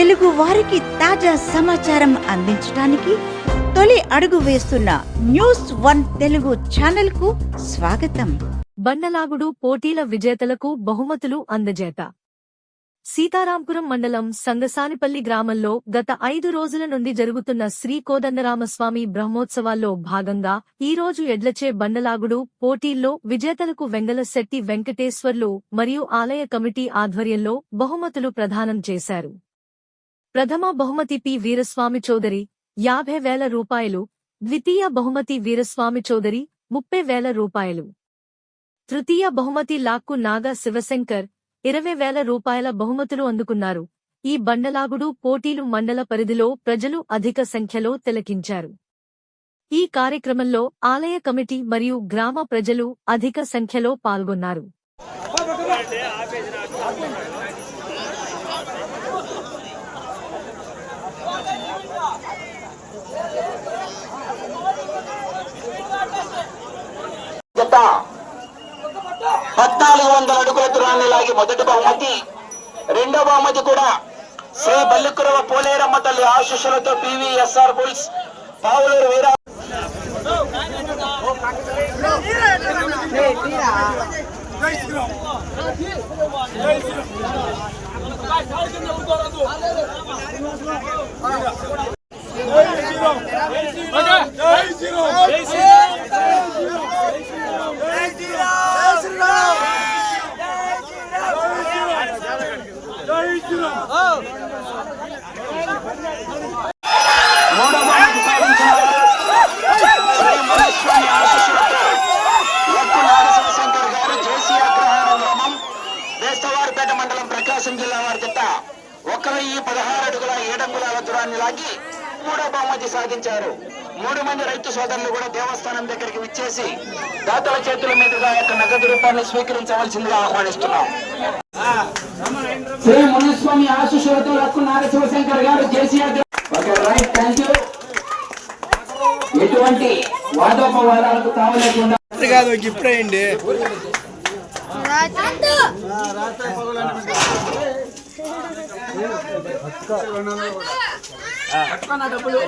తెలుగు వారికి తాజా సమాచారం అందించడానికి తొలి అడుగు వేస్తున్న న్యూస్ వన్ తెలుగు ఛానల్కు స్వాగతం. బండలాగుడు పోటీల విజేతలకు బహుమతులు అందజేత. సీతారాంపురం మండలం సంగసానిపల్లి గ్రామంలో గత ఐదు రోజుల నుండి జరుగుతున్న శ్రీ కోదండరామస్వామి బ్రహ్మోత్సవాల్లో భాగంగా ఈ రోజు ఎడ్లచే బండలాగుడు పోటీల్లో విజేతలకు వెంగలశెట్టి వెంకటేశ్వర్లు మరియు ఆలయ కమిటీ ఆధ్వర్యంలో బహుమతులు ప్రదానం చేశారు. ప్రథమ బహుమతి పి. వీరస్వామి చౌదరి యాభై వేల రూపాయలు. ద్వితీయ బహుమతి వీరస్వామి చౌదరి ముప్పై వేల రూపాయలు. తృతీయ బహుమతి లాక్కు నాగా శివశంకర్ ఇరవై వేల రూపాయల బహుమతులు అందుకున్నారు. ఈ బండలాగుడు పోటీలు మండల పరిధిలో ప్రజలు అధిక సంఖ్యలో తిలకించారు. ఈ కార్యక్రమంలో ఆలయ కమిటీ మరియు గ్రామ ప్రజలు అధిక సంఖ్యలో పాల్గొన్నారు. పద్నాలుగు వందల అడుగుల దూరాన్ని లాగి మొదటి బహుమతి రెండో బహుమతి కూడా శ్రీ బల్లికురవ పోలేరమ్మ తల్లి ఆశీస్సులతో పివిఎస్ఆర్ బుల్స్ పావులూరు వీరా మూడో బహుమతి సాధించిన వారు శ్రీ మహేశ్వరి ఆశీస్సులతో లక్కు నాగశివశంకర్ గారు జేసీ అగ్రహారం గ్రామం వేస్తవారిపేట మండలం ప్రకాశం జిల్లా వారి చెత్త ఒకరు ఈ పదహారు అడుగుల ఏడంగుల దూరాన్ని లాగి మూడో బహుమతి సాధించారు. మూడు మంది రైతు సోదరులు కూడా దేవస్థానం దగ్గరికి విచ్చేసి దాతల చేతుల మీదుగా యొక్క నగదు రూపాన్ని స్వీకరించవలసిందిగా ఆహ్వానిస్తున్నాం. శ్రీ మునిస్వామి ఆశీస్సులతో Lakku Nagasivasankar garu JC okay right thank you ఎటువంటి వాదోపవాదాలకు కాదు గిఫ్ట్ అయ్యండి డబ్బులు